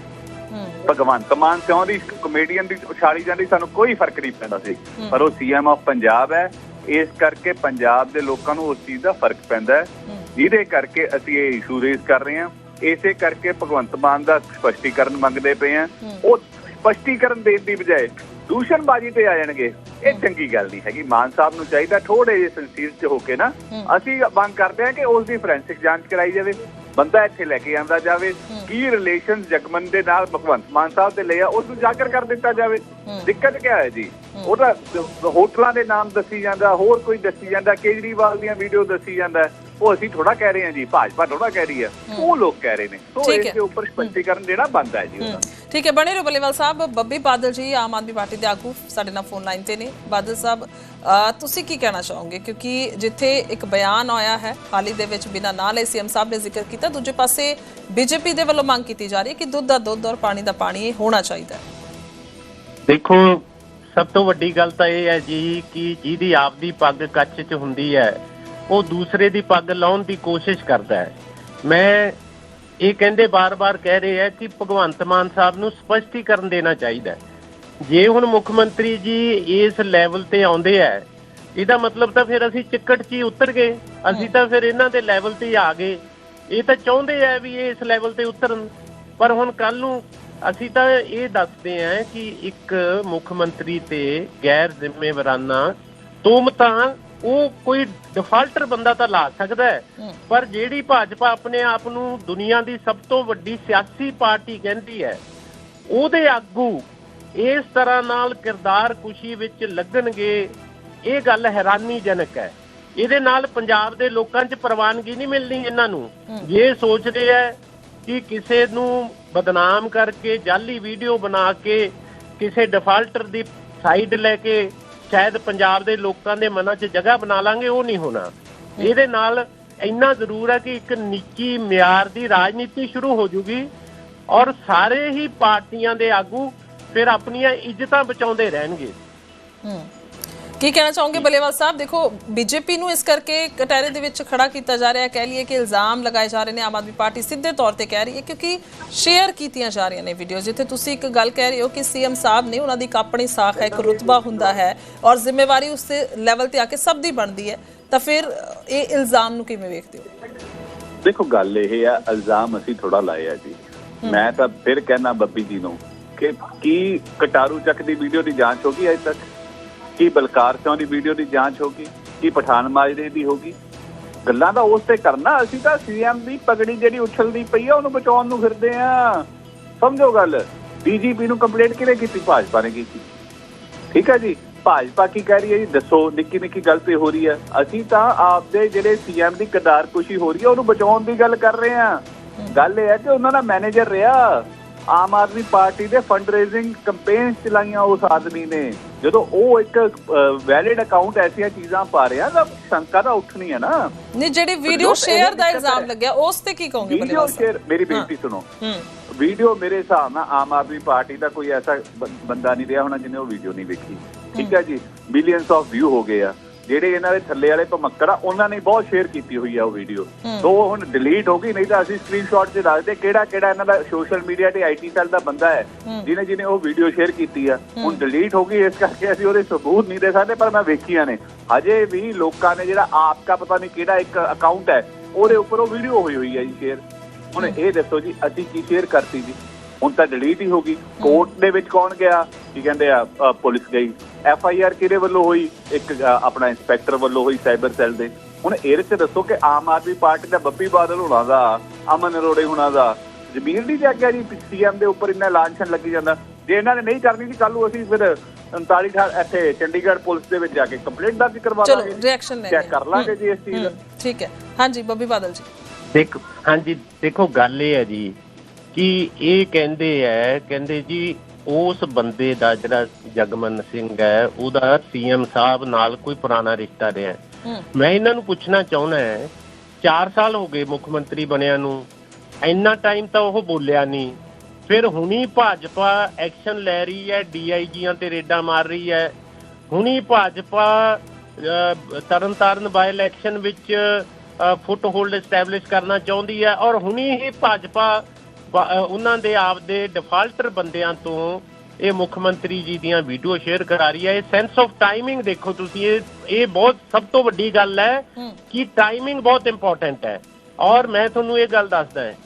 ਭਗਵੰਤ ਮਾਨ ਸਿਉਂ ਦੀ ਕਮੇਡੀਅਨ ਦੀ ਉਛਾਲੀ ਜਾਂਦੀ ਸਾਨੂੰ ਕੋਈ ਫ਼ਰਕ ਨਹੀਂ ਪੈਂਦਾ ਸੀ। ਪਰ ਉਹ ਸੀਐਮ ਆਫ ਪੰਜਾਬ ਹੈ ਇਸ ਕਰਕੇ ਪੰਜਾਬ ਦੇ ਲੋਕਾਂ ਨੂੰ ਉਸ ਚੀਜ਼ ਦਾ ਫ਼ਰਕ ਪੈਂਦਾ ਹੈ। ਜਿਹਦੇ ਕਰਕੇ ਅਸੀਂ ਇਹ ਇਸ਼ੂ ਰੇਜ਼ ਕਰ ਰਹੇ ਹਾਂ। ਇਸੇ ਕਰਕੇ ਭਗਵੰਤ ਮਾਨ ਦਾ ਸਪਸ਼ਟੀਕਰਨ ਮੰਗਦੇ ਪਏ ਹਾਂ। ਉਹ ਸਪਸ਼ਟੀਕਰਨ ਦੇਣ ਦੀ ਬਜਾਏ ਦੂਸ਼ਣਬਾਜ਼ੀ ਤੇ ਆ ਜਾਣਗੇ। ਇਹ ਚੰਗੀ ਗੱਲ ਨਹੀਂ ਹੈਗੀ। ਮਾਨ ਸਾਹਿਬ ਨੂੰ ਚਾਹੀਦਾ ਥੋੜੇ ਜਿਹੇ ਸੰਸੀਰ ਚ ਹੋ ਕੇ ਨਾ ਅਸੀਂ ਮੰਗ ਕਰਦੇ ਹਾਂ ਕਿ ਉਸ ਦੀ ਫੋਰੈਂਸਿਕ ਜਾਂਚ ਕਰਾਈ ਜਾਵੇ। ਬੰਦਾ ਇੱਥੇ ਲੈ ਕੇ ਆਂਦਾ ਜਾਵੇ। ਕੀ ਰਿਲੇਸ਼ਨ ਜਗਮਨ ਦੇ ਨਾਲ ਭਗਵੰਤ ਮਾਨ ਸਾਹਿਬ ਦੇ ਲਿਆ ਉਸ ਨੂੰ ਜਾਗਰ ਕਰ ਦਿੱਤਾ ਜਾਵੇ। ਦਿੱਕਤ ਕੀ ਹੈ ਜੀ? ਉਹਦਾ ਹੋਟਲਾਂ ਦੇ ਨਾਮ ਦੱਸੀ ਜਾਂਦਾ ਹੋਰ ਕੋਈ ਦੱਸੀ ਜਾਂਦਾ ਕੇਜਰੀਵਾਲ ਦੀਆਂ ਵੀਡੀਓ ਦੱਸੀ ਜਾਂਦਾ। ਉਹ ਅਸੀਂ ਥੋੜਾ ਕਹਿ ਰਹੇ ਹਾਂ ਜੀ ਭਾਜਪਾ ਥੋੜਾ ਕਹਿ ਰਹੀ ਹੈ। ਉਹ ਲੋਕ ਕਹਿ ਰਹੇ ਨੇ। ਸੋ ਇਸ। ਦੇ ਉੱਪਰ ਸਪਸ਼ਟੀਕਰਨ ਦੇਣਾ ਬਣਦਾ ਹੈ ਜੀ ਉਹਦਾ। ਠੀਕ ਹੈ ਬਣੇ ਰਹੋ ਬੱਲੇਵਾਲ ਸਾਹਿਬ ਬੱਬੀ ਬਾਦਲ ਜੀ ਆਮ ਆਦਮੀ ਪਾਰਟੀ ਦੇ ਆਗੂ ਸਾਡੇ ਨਾਲ ਫੋਨ ਲਾਈਨ ਤੇ ਨੇ। ਬਾਦਲ ਸਾਹਿਬ ਤੁਸੀਂ ਕੀ ਕਹਿਣਾ ਚਾਹੋਗੇ? ਕਿਉਂਕਿ ਜਿੱਥੇ ਇੱਕ ਬਿਆਨ ਆਇਆ ਹੈ ਹਾਲ ਦੇ ਵਿੱਚ ਬਿਨਾਂ ਨਾਂ ਲਏ ਸੀਐਮ ਸਾਹਿਬ ਨੇ ਜ਼ਿਕਰ ਕੀਤਾ ਦੂਜੇ ਪਾਸੇ ਬੀਜੇਪੀ ਦੇ ਵੱਲੋਂ ਮੰਗ ਕੀਤੀ ਜਾ ਰਹੀ ਹੈ ਕਿ ਦੁੱਧ ਦਾ ਦੁੱਧ ਔਰ ਪਾਣੀ ਦਾ ਪਾਣੀ ਇਹ ਹੋਣਾ ਚਾਹੀਦਾ ਹੈ। ਦੇਖੋ ਸਭ ਤੋਂ ਵੱਡੀ ਗੱਲ ਤਾਂ ਇਹ ਹੈ ਜੀ ਕਿ ਜਿਹਦੀ ਆਪਦੀ ਪੱਗ ਕੱਚ 'ਚ ਹੁੰਦੀ ਹੈ ਉਹ ਦੂਸਰੇ ਦੀ ਪੱਗ ਲਾਉਣ ਦੀ ਕੋਸ਼ਿਸ਼ ਕਰਦਾ ਹੈ। ਮੈਂ ਇਹ ਕਹਿੰਦੇ ਬਾਰ-ਬਾਰ ਕਹਿ ਰਹੇ ਹੈ ਕਿ ਭਗਵੰਤ ਮਾਨ ਸਾਹਿਬ ਨੂੰ ਸਪਸ਼ਟੀਕਰਨ ਦੇਣਾ ਚਾਹੀਦਾ ਜੇ ਹੁਣ ਮੁੱਖ ਮੰਤਰੀ ਜੀ ਇਸ ਲੈਵਲ ਤੇ ਆਉਂਦੇ ਹੈ, ਇਹਦਾ ਮਤਲਬ ਤਾਂ ਫਿਰ ਅਸੀਂ ਚਿੱਕੜ 'ਚ ਹੀ ਉਤਰ ਗਏ। ਅਸੀਂ ਤਾਂ ਫਿਰ ਇਹਨਾਂ ਦੇ ਲੈਵਲ ਤੇ ਆ ਗਏ। ਇਹ ਤਾਂ ਚਾਹੁੰਦੇ ਆ ਵੀ ਇਹ ਇਸ ਲੈਵਲ ਤੇ ਉਤਰਨ। ਪਰ ਹੁਣ ਕੱਲ ਨੂੰ ਅਸੀਂ ਤਾਂ ਇਹ ਦੱਸਦੇ ਹਾਂ ਕਿ ਇੱਕ ਮੁੱਖ ਮੰਤਰੀ ਤੇ ਗੈਰ ਜ਼ਿੰਮੇਵਾਰਾਨਾ ਤੋਮਤਾਂ ਉਹ ਕੋਈ ਡਿਫਾਲਟਰ ਬੰਦਾ ਤਾਂ ਲਾ ਸਕਦਾ ਹੈ। ਪਰ ਜਿਹੜੀ ਭਾਜਪਾ ਆਪਣੇ ਆਪ ਨੂੰ ਦੁਨੀਆ ਦੀ ਸਭ ਤੋਂ ਵੱਡੀ ਸਿਆਸੀ ਪਾਰਟੀ ਕਹਿੰਦੀ ਹੈ ਉਹਦੇ ਆਗੂ ਇਸ ਤਰ੍ਹਾਂ ਨਾਲ ਕਿਰਦਾਰ ਕੁਸ਼ੀ ਵਿੱਚ ਲੱਗਣਗੇ ਇਹ ਗੱਲ ਹੈਰਾਨੀਜਨਕ ਹੈ। ਇਹਦੇ ਨਾਲ ਪੰਜਾਬ ਦੇ ਲੋਕਾਂ 'ਚ ਪ੍ਰਵਾਨਗੀ ਨਹੀਂ ਮਿਲਣੀ ਇਹਨਾਂ ਨੂੰ। ਜੇ ਸੋਚਦੇ ਹੈ ਕਿ ਕਿਸੇ ਨੂੰ ਬਦਨਾਮ ਕਰਕੇ ਜਾਲੀ ਵੀਡੀਓ ਬਣਾ ਕੇ ਕਿਸੇ ਡਿਫਾਲਟਰ ਦੀ ਸਾਈਡ ਲੈ ਕੇ ਸ਼ਾਇਦ ਪੰਜਾਬ ਦੇ ਲੋਕਾਂ ਦੇ ਮਨਾਂ 'ਚ ਜਗ੍ਹਾ ਬਣਾ ਲਾਂਗੇ, ਉਹ ਨਹੀਂ ਹੋਣਾ। ਇਹਦੇ ਨਾਲ ਇੰਨਾ ਜ਼ਰੂਰ ਹੈ ਕਿ ਇੱਕ ਨਿੱਕੀ ਮਿਆਰ ਦੀ ਰਾਜਨੀਤੀ ਸ਼ੁਰੂ ਹੋ ਜੂਗੀ ਔਰ ਸਾਰੇ ਹੀ ਪਾਰਟੀਆਂ ਦੇ ਆਗੂ ਫਿਰ ਆਪਣੀਆਂ ਇੱਜ਼ਤਾਂ ਬਚਾਉਂਦੇ ਰਹਿਣਗੇ। ਕੀ ਕਹਿਣਾ ਚਾਹੋਗੇ ਬਲੇਵਾਲ ਸਾਹਿਬ? ਦੇਖੋ ਬੀਜੇਪੀ ਨੂੰ ਇਸ ਕਰਕੇ ਕਟਹਿਰੇ ਦੇ ਵਿੱਚ ਖੜਾ ਕੀਤਾ ਜਾ ਰਿਹਾ ਹੈ ਕਹਿ ਲਈਏ ਕਿ ਇਲਜ਼ਾਮ ਲਗਾਏ ਜਾ ਰਹੇ ਨੇ ਆਮ ਆਦਮੀ ਪਾਰਟੀ ਸਿੱਧੇ ਤੌਰ ਤੇ ਕਹਿ ਰਹੀ ਹੈ ਕਿਉਂਕਿ ਸ਼ੇਅਰ ਕੀਤੀਆਂ ਜਾ ਰਹੀਆਂ ਨੇ ਵੀਡੀਓ ਜਿੱਥੇ ਤੁਸੀਂ ਇੱਕ ਗੱਲ ਕਹਿ ਰਹੇ ਹੋ ਕਿ ਸੀਐਮ ਸਾਹਿਬ ਨੇ ਉਹਨਾਂ ਦੀ ਇੱਕ ਆਪਣੀ ਸਾਖ ਹੈ ਇੱਕ ਰੁਤਬਾ ਹੁੰਦਾ ਹੈ ਔਰ ਜ਼ਿੰਮੇਵਾਰੀ ਉਸ ਲੈਵਲ ਤੇ ਆ ਕੇ ਸਭ ਦੀ ਬਣਦੀ ਹੈ ਤਾਂ ਫਿਰ ਇਹ ਇਲਜ਼ਾਮ ਨੂੰ ਕਿਵੇਂ ਵੇਖਦੇ ਹੋ? ਦੇਖੋ ਗੱਲ ਇਹ ਆ ਇਲਜ਼ਾਮ ਅਸੀਂ ਥੋੜਾ ਲਾਏ ਆ ਜੀ। ਮੈਂ ਤਾਂ ਫਿਰ ਕਹਿਣਾ ਬੱਬੀ ਜੀ ਨੂੰ ਕਿ ਕੀ ਕਟਾਰੂ ਚੱਕ ਦੀ ਵੀਡੀਓ ਦੀ ਜਾਂਚ ਹੋ ਗਈ ਅਜੇ ਤੱਕ? ਕੀ ਬਲਕਾਰ ਸਿੰਘ ਦੀ ਵੀਡੀਓ ਦੀ ਜਾਂਚ ਹੋ ਗਈ? ਕੀ ਪਠਾਨ ਮਾਜਰੇ ਦੀ ਹੋਗੀ ਗੱਲਾਂ ਤਾਂ ਉਸ ਤੇ ਕਰਨਾ ਅਸੀਂ ਤਾਂ ਸੀਐਮ ਦੀ ਪਗੜੀ ਜਿਹੜੀ ਉਛਲਦੀ ਪਈ ਆ ਉਹਨੂੰ ਬਚਾਉਣ ਨੂੰ ਫਿਰਦੇ ਆ। ਸਮਝੋ ਗੱਲ ਡੀਜੀਪੀ ਨੂੰ ਕੰਪਲੇਂਟ ਕਿਹਨੇ ਕੀਤੀ? ਭਾਜਪਾ ਨੇ ਕੀਤੀ। ਠੀਕ ਹੈ ਜੀ? ਭਾਜਪਾ ਕੀ ਕਹਿ ਰਹੀ ਹੈ ਜੀ? ਦੱਸੋ ਨਿੱਕੀ ਨਿੱਕੀ ਗੱਲ ਤੇ ਹੋ ਰਹੀ ਹੈ ਅਸੀਂ ਤਾਂ ਆਪਦੇ ਜਿਹੜੇ ਸੀਐਮ ਦੀ ਕਦਾਰਕੁਸ਼ੀ ਹੋ ਰਹੀ ਹੈ ਉਹਨੂੰ ਬਚਾਉਣ ਦੀ ਗੱਲ ਕਰ ਰਹੇ ਹਾਂ। ਗੱਲ ਇਹ ਹੈ ਕਿ ਉਹਨਾਂ ਦਾ ਮੈਨੇਜਰ ਰਿਹਾ। ਆਮ ਆਦਮੀ ਪਾਰਟੀ ਦੇ ਫੰਡ ਰੇਜ਼ਿੰਗ ਕੈਂਪੇਨਸ ਚਲਾਈਆਂ ਉਸ ਆਦਮੀ ਨੇ। ਜਦੋਂ ਉਹ ਇੱਕ ਵੈਲਿਡ ਅਕਾਊਂਟ ਐਸੀਆਂ ਚੀਜ਼ਾਂ ਪਾ ਰਿਹਾ ਤਾਂ ਸ਼ੰਕਾ ਤਾਂ ਉੱਠਣੀ ਹੈ ਨਾ। ਨਹੀਂ ਜਿਹੜੀ ਵੀਡੀਓ ਸ਼ੇਅਰ ਦਾ ਇਲਜ਼ਾਮ। ਲੱਗਿਆ ਉਸ ਤੇ ਕੀ ਕਹੋਗੇ ਵੀਡੀਓ ਸ਼ੇਅਰ ਮੇਰੀ ਬੇਨਤੀ ਸੁਣੋ। ਵੀਡੀਓ ਮੇਰੇ ਹਿਸਾਬ ਨਾਲ ਆਮ ਆਦਮੀ ਪਾਰਟੀ ਦਾ ਕੋਈ ਐਸਾ ਬੰਦਾ ਨਹੀਂ ਰਿਹਾ ਹੋਣਾ ਜਿਹਨੇ ਉਹ ਵੀਡੀਓ ਨਹੀਂ ਵੇਖੀ। ਠੀਕ ਹੈ ਜੀ? ਮਿਲੀਅਨਸ ਆਫ ਵਿਊ ਹੋ ਗਏ ਆ। ਜਿਹੜੇ ਇਹਨਾਂ ਦੇ ਥੱਲੇ ਵਾਲੇ ਭਮੱਕੜ ਆ ਉਹਨਾਂ ਨੇ ਬਹੁਤ ਸ਼ੇਅਰ ਕੀਤੀ ਹੋਈ ਆ ਉਹ ਵੀਡੀਓ ਤੋਂ ਉਹ ਹੁਣ ਡਿਲੀਟ ਹੋ ਗਈ ਨਹੀਂ ਤਾਂ ਅਸੀਂ ਸਕਰੀਨਸ਼ਾਟ 'ਚ ਰੱਖਦੇ ਕਿਹੜਾ ਕਿਹੜਾ ਇਹਨਾਂ ਦਾ ਸੋਸ਼ਲ ਮੀਡੀਆ ਤੇ ਆਈਟੀ ਸੈੱਲ ਦਾ ਬੰਦਾ ਹੈ ਜਿਹਨੇ ਜਿਹਨੇ ਉਹ ਵੀਡੀਓ ਸ਼ੇਅਰ ਕੀਤੀ ਆ। ਹੁਣ ਡਿਲੀਟ ਹੋ ਗਈ ਇਸ ਕਰਕੇ ਅਸੀਂ ਉਹਦੇ ਸਬੂਤ ਨਹੀਂ ਦੇ ਸਕਦੇ ਪਰ ਮੈਂ ਵੇਖੀਆਂ ਨੇ। ਹਜੇ ਵੀ ਲੋਕਾਂ ਨੇ ਜਿਹੜਾ ਆਪਕਾ ਪਤਾ ਨਹੀਂ ਕਿਹੜਾ ਇੱਕ ਅਕਾਊਂਟ ਹੈ ਉਹਦੇ ਉੱਪਰ ਉਹ ਵੀਡੀਓ ਹੋਈ ਹੋਈ ਹੈ ਜੀ ਸ਼ੇਅਰ ਹੁਣ ਇਹ ਦੱਸੋ ਜੀ ਅਸੀਂ ਕੀ ਸ਼ੇਅਰ ਕਰਤੀ ਜੀ? ਹੁਣ ਤਾਂ ਡਿਲੀਟ ਹੀ ਹੋ ਗਈ। ਕੋਰਟ ਦੇ ਵਿੱਚ ਕੌਣ ਗਿਆ? ਕੀ ਕਹਿੰਦੇ ਆ ਪੁਲਿਸ ਗਈ। ਐਫ ਆਈ ਆਰ ਕਿਹਦੇ ਵੱਲੋਂ ਹੋਈ? ਇੱਕ ਆਪਣਾ ਇੰਸਪੈਕਟਰ ਵੱਲੋਂ ਹੋਈ ਸਾਈਬਰ ਸੈੱਲ ਦੇ। ਹੁਣ ਇਹਦੇ ਤੇ ਦੱਸੋ ਕਿ ਆਮ ਆਦਮੀ ਪਾਰਟੀ ਦਾ ਬੱਬੀ ਬਾਦਲ ਹੋਣਾ ਦਾ ਅਮਨ ਅਰੋੜੇ ਹੋਣਾ ਦਾ ਜ਼ਮੀਰ ਨਹੀਂ ਜਾਗਿਆ ਜੀ ਸੀਐਮ ਦੇ ਉੱਪਰ ਇੰਨਾ ਲਾਂਛਨ ਲੱਗੀ ਜਾਂਦਾ। ਜੇ ਇਹਨਾਂ ਨੇ ਨਹੀਂ ਕਰਨੀ ਸੀ ਕੱਲ ਨੂੰ ਅਸੀਂ ਫਿਰ 39 ਠਾ- ਇੱਥੇ ਚੰਡੀਗੜ੍ਹ ਪੁਲਿਸ ਦੇ ਵਿੱਚ ਜਾ ਕੇ ਕੰਪਲੇਂਟ ਦਰਜ ਕਰਵਾ ਚਲੋ ਲਾਂਗੇ। ਰਿਐਕਸ਼ਨ ਲੈ ਚੈੱਕ ਕਰ ਲਾਂਗੇ ਜੀ ਇਸ ਚੀਜ਼ ਦਾ। ਠੀਕ ਹੈ। ਹਾਂਜੀ ਬੱਬੀ ਬਾਦਲ ਜੀ। ਦੇਖ ਹਾਂਜੀ ਦੇਖੋ ਗੱਲ ਇਹ ਹੈ ਜੀ ਕਿ ਇਹ ਕਹਿੰਦੇ ਹੈ ਕਹਿੰਦੇ ਜੀ ਉਸ ਬੰਦੇ ਦਾ ਜਿਹੜਾ ਜਗਮਨ ਸਿੰਘ ਹੈ ਉਹਦਾ ਸੀਐਮ ਸਾਹਿਬ ਨਾਲ ਕੋਈ ਪੁਰਾਣਾ ਰਿਸ਼ਤਾ ਰਿਹਾ। ਮੈਂ ਇਹਨਾਂ ਨੂੰ ਪੁੱਛਣਾ ਚਾਹੁੰਦਾ ਹੈ 4 ਸਾਲ ਹੋ ਗਏ ਮੁੱਖ ਮੰਤਰੀ ਬਣਿਆ ਨੂੰ ਇੰਨਾ ਟਾਈਮ ਤਾਂ ਉਹ ਬੋਲਿਆ ਨਹੀਂ ਫਿਰ ਹੁਣੀ ਭਾਜਪਾ ਐਕਸ਼ਨ ਲੈ ਰਹੀ ਹੈ ਡੀਆਈਜੀਆਂ ਤੇ ਰੇਡਾਂ ਮਾਰ ਰਹੀ ਹੈ ਹੁਣੀ ਭਾਜਪਾ ਤਰਨਤਾਰਨ ਬਾਈ ਇਲੈਕਸ਼ਨ ਵਿੱਚ ਫੁੱਟ ਹੋਲਡ ਐਸਟੈਬਲਿਸ਼ ਕਰਨਾ ਚਾਹੁੰਦੀ ਹੈ ਔਰ ਹੁਣੀ ਹੀ ਭਾਜਪਾ ਉਹਨਾਂ ਦੇ ਆਪ ਦੇ ਡਿਫਾਲਟਰ ਬੰਦਿਆਂ ਤੋਂ ਇਹ ਮੁੱਖ ਮੰਤਰੀ ਜੀ ਦੀਆਂ ਵੀਡੀਓ ਸ਼ੇਅਰ ਕਰਾ ਰਹੀ ਹੈ। ਇਹ ਸੈਂਸ ਆਫ ਟਾਈਮਿੰਗ ਦੇਖੋ ਤੁਸੀਂ ਇਹ ਇਹ ਬਹੁਤ ਸਭ ਤੋਂ ਵੱਡੀ ਗੱਲ ਹੈ ਕਿ ਟਾਈਮਿੰਗ ਬਹੁਤ ਇੰਪੋਰਟੈਂਟ ਹੈ। ਔਰ ਮੈਂ ਤੁਹਾਨੂੰ ਇਹ ਗੱਲ ਦੱਸਦਾ ਹੈ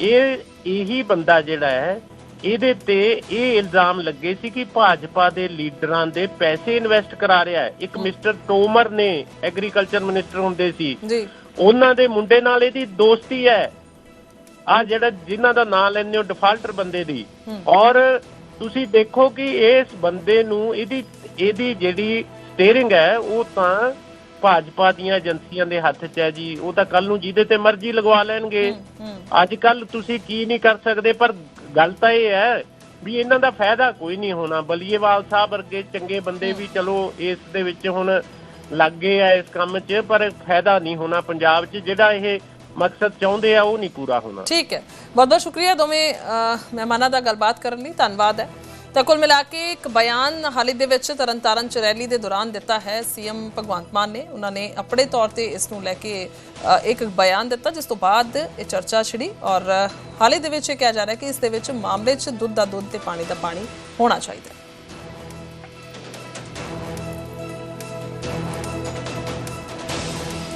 ਇਹ ਇਹੀ ਬੰਦਾ ਜਿਹੜਾ ਹੈ ਇਹਦੇ ਤੇ ਇਹ ਇਲਜ਼ਾਮ ਲੱਗੇ ਸੀ ਕਿ ਭਾਜਪਾ ਦੇ ਲੀਡਰਾਂ ਦੇ ਪੈਸੇ ਇਨਵੈਸਟ ਕਰਾ ਰਿਹਾ ਹੈ। ਇੱਕ ਮਿਸਟਰ ਤੋਮਰ ਨੇ ਐਗਰੀਕਲਚਰ ਮਿਨਿਸਟਰ ਹੁੰਦੇ ਸੀ। ਜੀ। ਉਹਨਾਂ ਦੇ ਮੁੰਡੇ ਨਾਲ ਇਹਦੀ ਦੋਸਤੀ ਹੈ। ਆ ਜਿਹੜਾ ਜਿਨ੍ਹਾਂ ਦਾ ਨਾਂ ਲੈਂਦੇ ਹੋ ਡਿਫਾਲਟਰ ਬੰਦੇ ਦੀ। ਔਰ ਤੁਸੀਂ ਦੇਖੋ ਕਿ ਇਸ ਬੰਦੇ ਨੂੰ ਇਹਦੀ ਇਹਦੀ ਜਿਹੜੀ ਸਟੀਅਰਿੰਗ ਹੈ ਉਹ ਤਾਂ ਭਾਜਪਾ ਦੀਆਂ ਏਜੰਸੀਆਂ ਦੇ ਹੱਥ 'ਚ ਹੈ ਜੀ। ਉਹ ਤਾਂ ਕੱਲ ਨੂੰ ਜਿਹਦੇ ਤੇ ਮਰਜ਼ੀ ਲਗਵਾ ਲੈਣਗੇ। ਅੱਜ ਕੱਲ ਤੁਸੀਂ ਕੀ ਨਹੀਂ ਕਰ ਸਕਦੇ ਪਰ ਗੱਲ ਤਾਂ ਇਹ ਹੈ ਵੀ ਇਹਨਾਂ ਦਾ ਫਾਇਦਾ ਕੋਈ ਨਹੀਂ ਹੋਣਾ। ਬਲੀਏਵਾਲ ਸਾਹਿਬ ਵਰਗੇ ਚੰਗੇ ਬੰਦੇ ਵੀ ਚਲੋ ਇਸ ਦੇ ਵਿੱਚ ਹੁਣ ਲੱਗ ਗਏ ਆ ਇਸ ਕੰਮ 'ਚ ਪਰ ਫਾਇਦਾ ਨਹੀਂ ਹੋਣਾ ਪੰਜਾਬ 'ਚ। ਜਿਹੜਾ ਇਹ ਮਕਸਦ ਚਾਹੁੰਦੇ ਆ ਉਹ ਨਹੀਂ ਪੂਰਾ ਹੋਣਾ। ਠੀਕ ਹੈ। ਬਹੁਤ ਬਹੁਤ ਸ਼ੁਕਰੀਆ ਦੋਵੇਂ ਅਹ, ਮਹਿਮਾਨਾਂ ਦਾ ਗੱਲਬਾਤ ਕਰਨ ਲਈ। ਧੰਨਵਾਦ ਹੈ। ਤਾਂ ਕੁੱਲ ਮਿਲਾ ਕੇ ਇੱਕ ਬਿਆਨ ਹਾਲੇ ਦੇ ਵਿੱਚ ਤਰਨਤਾਰਨ ਚ ਰੈਲੀ ਦੇ ਦੌਰਾਨ ਦਿੱਤਾ ਹੈ। ਸੀਐਮ ਭਗਵੰਤ ਮਾਨ ਨੇ ਉਹਨਾਂ ਨੇ ਆਪਣੇ ਤੌਰ ਤੇ ਇਸ ਨੂੰ ਲੈ ਕੇ ਇੱਕ ਬਿਆਨ ਦਿੱਤਾ ਜਿਸ ਤੋਂ ਬਾਅਦ ਇਹ ਚਰਚਾ ਛਿੜੀ ਔਰ ਹਾਲੇ ਦੇ ਵਿੱਚ ਇਹ ਕਿਹਾ ਜਾ ਰਿਹਾ ਕਿ ਇਸ ਦੇ ਵਿੱਚ ਮਾਮਲੇ 'ਚ ਦੁੱਧ ਦਾ ਦੁੱਧ ਤੇ ਪਾਣੀ ਦਾ ਪਾਣੀ ਹੋਣਾ ਚਾਹੀਦਾ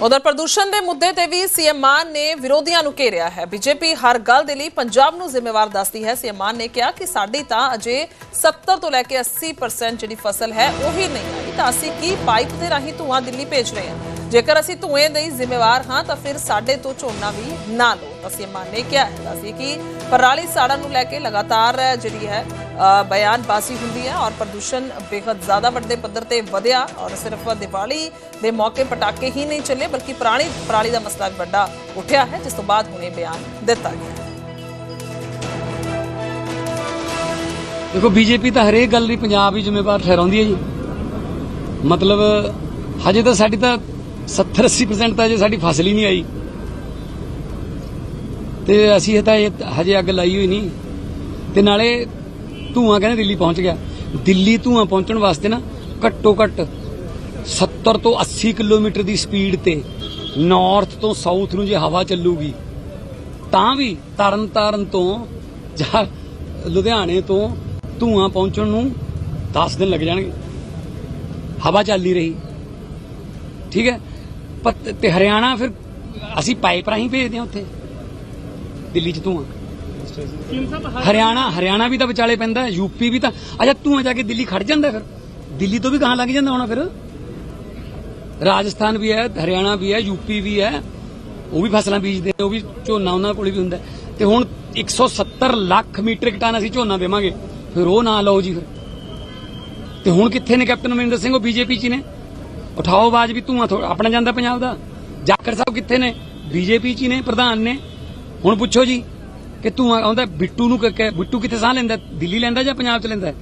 ਉਧਰ ਪ੍ਰਦੂਸ਼ਣ ਦੇ ਮੁੱਦੇ ਤੇ ਵੀ ਸੀਐਮ ਮਾਨ ਨੇ ਵਿਰੋਧੀਆਂ ਨੂੰ ਘੇਰਿਆ ਹੈ। ਬੀਜੇਪੀ ਹਰ ਗੱਲ ਦੇ ਲਈ ਪੰਜਾਬ ਨੂੰ ਜ਼ਿੰਮੇਵਾਰ ਦੱਸਦੀ ਹੈ। ਸੀਐਮ ਮਾਨ ਨੇ ਕਿਹਾ ਕਿ ਸਾਡੀ ਤਾਂ ਅਜੇ 70 ਤੋਂ ਲੈ ਕੇ 80% ਜਿਹੜੀ ਫਸਲ ਹੈ, ਉਹੀ ਨਹੀਂ ਆਈ। ਤਾਂ ਅਸੀਂ ਕੀ ਪਾਈਪ ਦੇ ਰਾਹੀਂ ਧੂਆਂ ਦਿੱਲੀ ਭੇਜ ਰਹੇ ਹਾਂ? ਜੇਕਰ ਅਸੀਂ ਧੂਏ ਦੇ ਜ਼ਿੰਮੇਵਾਰ ਹਾਂ, ਤਾਂ ਫਿਰ ਸਾਡੇ ਤੋਂ ਝੋਨਾ ਵੀ ਨਾ ਲਓ, ਤਾਂ ਸੀਐਮ ਮਾਨ ਨੇ ਕਿਹਾ ਹੈ। ਕਿ ਪਰਾਲੀ ਸਾੜਨ ਨੂੰ ਲੈ ਕੇ ਲਗਾਤਾਰ ਜਿਹੜੀ ਹੈ ਬਿਆਨਬਾਜ਼ੀ ਹੁੰਦੀ ਹੈ ਔਰ ਪ੍ਰਦੂਸ਼ਣ ਬੇहद ਜ਼ਿਆਦਾ ਵੱਡੇ ਪੱਧਰ ਤੇ ਵਧਿਆ ਔਰ ਸਿਰਫ ਦੀਵਾਲੀ ਦੇ ਮੌਕੇ ਪਟਾਕੇ ਹੀ ਨਹੀਂ ਚੱਲੇ, ਬਲਕਿ ਪੁਰਾਣੀ ਪਰਾਲੀ ਦਾ ਮਸਲਾ ਵੀ ਵੱਡਾ ਉੱਠਿਆ ਹੈ, ਜਿਸ ਤੋਂ ਬਾਅਦ ਹੁਣੇ ਬਿਆਨ ਦਿੱਤਾ ਗਿਆ। ਦੇਖੋ, ਬੀਜੇਪੀ ਤਾਂ ਹਰੇਕ ਗੱਲ ਲਈ ਪੰਜਾਬ ਹੀ ਜ਼ਿੰਮੇਵਾਰ ਠਹਿਰਾਉਂਦੀ ਹੈ ਜੀ। ਮਤਲਬ, ਹਜੇ ਤਾਂ ਸਾਡੀ ਤਾਂ 70 80% ਤਾਂ ਜੇ ਸਾਡੀ ਫਸਲ ਹੀ ਨਹੀਂ ਆਈ। ਤੇ ਅਸੀਂ ਇਹ ਤਾਂ ਹਜੇ ਅੱਗ ਲਾਈ ਹੋਈ ਨਹੀਂ। ਤੇ ਨਾਲੇ ਧੂਆਂ ਕਹਿੰਦੇ ਦਿੱਲੀ ਪਹੁੰਚ ਗਿਆ। ਦਿੱਲੀ ਧੂਆਂ ਪਹੁੰਚਣ ਵਾਸਤੇ ਨਾ ਘੱਟੋ ਘੱਟ 70 ਤੋਂ 80 ਕਿਲੋਮੀਟਰ ਦੀ ਸਪੀਡ ਤੇ ਨਾਰਥ ਤੋਂ ਸਾਊਥ ਨੂੰ ਜੇ ਹਵਾ ਚੱਲੂਗੀ, ਤਾਂ ਵੀ ਤਰਨ ਤਾਰਨ ਤੋਂ ਜਾਂ ਲੁਧਿਆਣੇ ਤੋਂ ਧੂਆਂ ਪਹੁੰਚਣ ਨੂੰ 10 ਦਿਨ ਲੱਗ ਜਾਣਗੇ। ਹਵਾ ਚੱਲ ਨਹੀਂ ਰਹੀ। ਠੀਕ ਹੈ? ਪਰ ਤੇ ਹਰਿਆਣਾ ਫਿਰ ਅਸੀਂ ਪਾਈਪ ਰਾਹੀਂ ਭੇਜਦੇ ਹਾਂ ਉੱਥੇ। ਦਿੱਲੀ ਚ ਧੂਆਂ। ਹਰਿਆਣਾ ਹਰਿਆਣਾ ਵੀ ਤਾਂ ਵਿਚਾਲੇ ਪੈਂਦਾ ਯੂਪੀ ਵੀ ਤਾਂ, ਅੱਛਾ ਧੂਆਂ ਜਾ ਕੇ ਦਿੱਲੀ ਖੜ ਜਾਂਦਾ ਫਿਰ। ਦਿੱਲੀ ਤੋਂ ਵੀ ਕਹਾਂ ਲੱਗ ਜਾਂਦਾ ਹੋਣਾ ਫਿਰ। ਰਾਜਸਥਾਨ ਵੀ ਹੈ, ਹਰਿਆਣਾ ਵੀ ਹੈ ਯੂਪੀ ਵੀ ਹੈ, ਉਹ ਵੀ ਫਸਲਾਂ ਬੀਜਦੇ ਉਹ ਵੀ ਝੋਨਾ ਉਹਨਾਂ ਕੋਲ ਵੀ ਹੁੰਦਾ। ਹੈ। ਤੇ ਹੁਣ 170 ਲੱਖ ਮੀਟ੍ਰਿਕ ਟਨ ਅਸੀਂ ਝੋਨਾ ਦੇਵਾਂਗੇ, ਫਿਰ ਉਹ ਨਾ ਲਓ ਜੀ ਫਿਰ। ਤੇ ਹੁਣ ਕਿੱਥੇ ਨੇ ਕੈਪਟਨ ਅਮਰਿੰਦਰ ਸਿੰਘ, ਉਹ ਬੀਜੇਪੀ ਚ ਨੇ। ਉਠਾਓ ਆਵਾਜ਼ ਵੀ ਧੂਆਂ ਆਪਣਾ ਜਾਂਦਾ ਪੰਜਾਬ ਦਾ। ਜਾਖੜ ਸਾਹਿਬ ਕਿੱਥੇ ਨੇ? ਬੀਜੇਪੀ ਚ ਹੀ ਨੇ, ਪ੍ਰਧਾਨ ਨੇ। ਹੁਣ ਪੁੱਛੋ ਜੀ ਕਿ ਧੂਆਂ ਆਉਂਦਾ ਬਿੱਟੂ ਨੂੰ ਕ- ਬਿੱਟੂ ਕਿੱਥੇ ਸਾਹ ਲੈਂਦਾ ਦਿੱਲੀ ਲੈਂਦਾ ਜਾਂ ਪੰਜਾਬ ਚ ਲੈਂਦਾ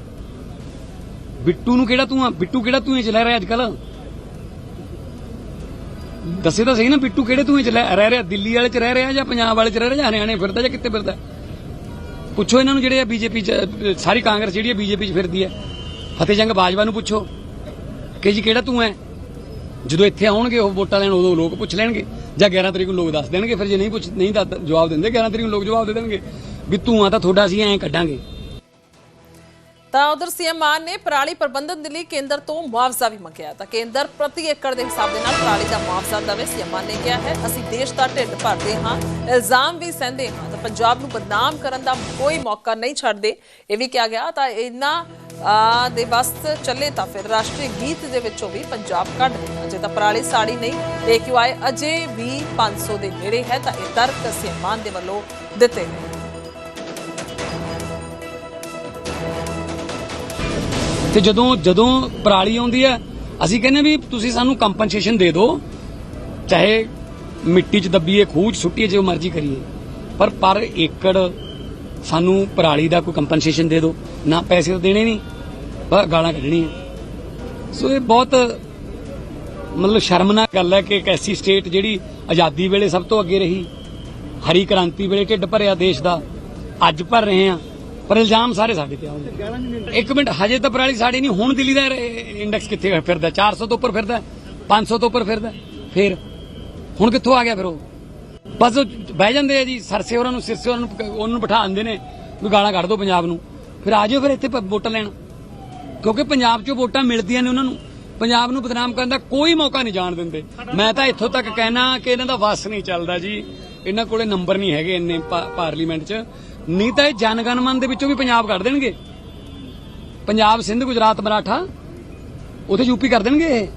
ਬਿੱਟੂ ਨੂੰ ਕਿਹੜਾ ਧੂਆਂ ਬਿੱਟੂ ਕਿਹੜਾ ਧੂਏ ਚ ਲੈ ਰਿਹਾ ਅੱਜ ਕੱਲ ਦੱਸੇ ਤਾਂ ਸਹੀ ਨਾ, ਬਿੱਟੂ ਕਿਹੜੇ ਧੂਏ ਚ ਲੈ- ਰਹਿ ਰਿਹਾ? ਦਿੱਲੀ ਵਾਲੇ ਚ ਰਹਿ ਰਿਹਾ ਜਾਂ ਪੰਜਾਬ ਵਾਲੇ ਚ ਰਹਿ ਰਿਹਾ ਜਾਂ ਹਰਿਆਣੇ ਫਿਰਦਾ ਜਾਂ ਕਿੱਥੇ ਫਿਰਦਾ? ਪੁੱਛੋ ਇਹਨਾਂ ਨੂੰ ਜਿਹੜੇ ਆ ਬੀਜੇਪੀ ਚ, ਸਾਰੀ ਕਾਂਗਰਸ ਜਿਹੜੀ ਹੈ ਬੀਜੇਪੀ ਚ ਫਿਰਦੀ ਹੈ। ਫਤਿਹ ਜੰਗ ਬਾਜਵਾ ਨੂੰ ਪੁੱਛੋ। ਕਿ ਜੀ ਕਿਹੜਾ ਤੂੰ ਹੈ? ਜਦੋਂ ਇੱਥੇ ਆਉਣਗੇ, ਉਹ ਵੋਟਾਂ ਲੈਣ, ਉਦੋਂ ਲੋਕ ਪੁੱਛ ਲੈਣਗੇ। ਜਾਂ 11 ਤਰੀਕ ਨੂੰ ਲੋਕ ਦੱਸ ਦੇਣਗੇ, ਫਿਰ ਜੇ ਨਹੀਂ ਪੁੱਛ ਨਹੀਂ ਦੱਸ- ਜਵਾਬ ਦਿੰਦੇ 11 ਤਰੀਕ ਨੂੰ ਲੋਕ ਜਵਾਬ ਦੇ ਦੇਣਗੇ ਵੀ ਧੂਆਂ ਤਾਂ ਤੁਹਾਡਾ ਅਸੀਂ ਐਂ ਕੱਢਾਂਗੇ। ਤਾਂ ਉਧਰ ਸੀਐਮ ਮਾਨ ਨੇ ਪਰਾਲੀ ਪ੍ਰਬੰਧਨ ਦੇ ਲਈ ਕੇਂਦਰ ਤੋਂ ਮੁਆਵਜ਼ਾ ਵੀ ਮੰਗਿਆ। ਤਾਂ ਕੇਂਦਰ ਪ੍ਰਤੀ ਏਕੜ ਦੇ ਹਿਸਾਬ ਦੇ ਨਾਲ ਪਰਾਲੀ ਦਾ ਮੁਆਵਜ਼ਾ ਦੇਵੇ ਸੀਐਮ ਮਾਨ ਨੇ ਕਿਹਾ ਹੈ ਅਸੀਂ ਦੇਸ਼ ਦਾ ਢਿੱਡ ਭਰਦੇ ਹਾਂ ਇਲਜ਼ਾਮ ਵੀ ਸਹਿੰਦੇ ਹਾਂ ਤਾਂ ਪੰਜਾਬ ਨੂੰ ਬਦਨਾਮ ਕਰਨ ਦਾ ਕੋਈ ਮੌਕਾ ਨਹੀਂ ਛੱਡਦੇ। ਇਹ ਵੀ ਕਿਹਾ ਗਿਆ ਤਾਂ ਇਹਨਾਂ ਆ, ਦੇ ਬਸ ਚੱਲੇ ਤਾਂ ਫਿਰ ਰਾਸ਼ਟਰੀ ਗੀਤ ਦੇ ਵਿੱਚੋਂ ਵੀ ਪੰਜਾਬ ਕੱਢ ਦਿੱਤਾ ਜੇ ਤਾਂ ਪਰਾਲੀ ਸਾੜੀ ਨਹੀਂ ਏਕਿਊਆਈ ਅਜੇ ਵੀ 500 ਦੇ ਨੇੜੇ ਹੈ ਤਾਂ ਇਹ ਤਰਕ ਸੀਐਮ ਮਾਨ ਦੇ ਵੱਲੋਂ ਦਿੱਤੇ ਗਏ। ਤੇ ਜਦੋਂ ਜਦੋਂ ਪਰਾਲੀ ਆਉਂਦੀ ਹੈ, ਅਸੀਂ ਕਹਿੰਦੇ ਵੀ ਤੁਸੀਂ ਸਾਨੂੰ ਕੰਪਨਸੇਸ਼ਨ ਦੇ ਦਿਓ। ਚਾਹੇ ਮਿੱਟੀ 'ਚ ਦੱਬੀਏ, ਖੂਹ 'ਚ ਸੁੱਟੀਏ, ਜੋ ਮਰਜ਼ੀ ਕਰੀਏ। ਪਰ ਪਰ ਏਕੜ ਸਾਨੂੰ ਪਰਾਲੀ ਦਾ ਕੋਈ ਕੰਪਨਸੇਸ਼ਨ ਦੇ ਦਿਓ। ਨਾ ਪੈਸੇ ਤਾਂ ਦੇਣੇ ਨਹੀਂ, ਬਸ ਗਾਲਾਂ ਕੱਢਣੀਆਂ। ਸੋ ਇਹ ਬਹੁਤ ਮਤਲਬ ਸ਼ਰਮਨਾਕ ਗੱਲ ਹੈ ਕਿ ਇੱਕ ਐਸੀ ਸਟੇਟ ਜਿਹੜੀ ਆਜ਼ਾਦੀ ਵੇਲੇ ਸਭ ਤੋਂ ਅੱਗੇ ਰਹੀ, ਹਰੀ ਕ੍ਰਾਂਤੀ ਵੇਲੇ ਢਿੱਡ ਭਰਿਆ ਦੇਸ਼ ਦਾ, ਅੱਜ ਭਰ ਰਹੇ ਆ ਪਰ ਇਲਜ਼ਾਮ ਸਾਰੇ ਸਾਡੇ ਤੇ ਆਉਂਦੇ ਇੱਕ ਮਿੰਟ, ਹਜੇ ਤਾਂ ਪਰਾਲੀ ਸਾਡੀ ਨਹੀਂ, ਹੁਣ ਦਿੱਲੀ ਦਾ ਇੰਡੈਕਸ ਕਿੱਥੇ ਫਿਰਦਾ? 400 ਤੋਂ ਉੱਪਰ ਫਿਰਦਾ? 500 ਤੋਂ ਉੱਪਰ ਫਿਰਦਾ? ਫਿਰ? ਹੁਣ ਕਿੱਥੋਂ ਆ ਗਿਆ ਫਿਰ ਉਹ? ਬਸ ਬਹਿ ਜਾਂਦੇ ਆ ਜੀ ਸਰਸੇ ਹੋਰਾਂ ਨੂੰ ਸਿਰਸੇ ਹੋਰਾਂ ਨੂੰ, ਉਹਨੂੰ ਬਿਠਾ ਦਿੰਦੇ ਨੇ, ਵੀ ਗਾਲਾਂ ਕੱਢ ਦਿਓ ਪੰਜਾਬ ਨੂੰ। ਫਿਰ ਆ ਜਾਓ ਫਿਰ ਇੱਥੇ ਵੋਟਾਂ ਲੈਣ। ਕਿਉਂਕਿ ਪੰਜਾਬ 'ਚੋਂ ਵੋਟਾਂ ਮਿਲਦੀਆਂ ਨੇ ਉਹਨਾਂ ਨੂੰ। ਪੰਜਾਬ ਨੂੰ ਬਦਨਾਮ ਕਰਨ ਦਾ ਕੋਈ ਮੌਕਾ ਨਹੀਂ ਜਾਣ ਦਿੰਦੇ। ਮੈਂ ਤਾਂ ਇੱਥੋਂ ਤੱਕ ਕਹਿਣਾ ਕਿ ਇਹਨਾਂ ਦਾ ਵਸ ਨਹੀਂ ਚੱਲਦਾ ਜੀ। ਇਹਨਾਂ ਕੋਲੇ ਨੰਬਰ ਨਹੀਂ ਹੈਗੇ ਇੰਨੇ ਪਾਰਲੀਮੈਂਟ 'ਚ। ਨਹੀਂ ਤਾਂ ਇਹ ਜਨਗਣ ਮਨ ਦੇ ਵਿੱਚੋਂ ਵੀ ਪੰਜਾਬ ਕੱਢ ਦੇਣਗੇ। ਪੰਜਾਬ, ਸਿੰਧ, ਗੁਜਰਾਤ, ਮਰਾਠਾ, ਉਥੇ ਯੂਪੀ ਕਰ ਦੇਣਗੇ ਇਹ।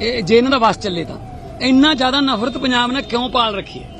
ਇਹ ਜੇ ਇਹਨਾਂ ਦਾ ਵਸ ਚੱਲੇ ਤਾਂ। ਇੰਨਾ ਜ਼ਿਆਦਾ ਨਫ਼ਰਤ ਪੰਜਾਬ ਨੇ ਕਿਉਂ ਪਾਲ ਰੱਖੀ ਹੈ?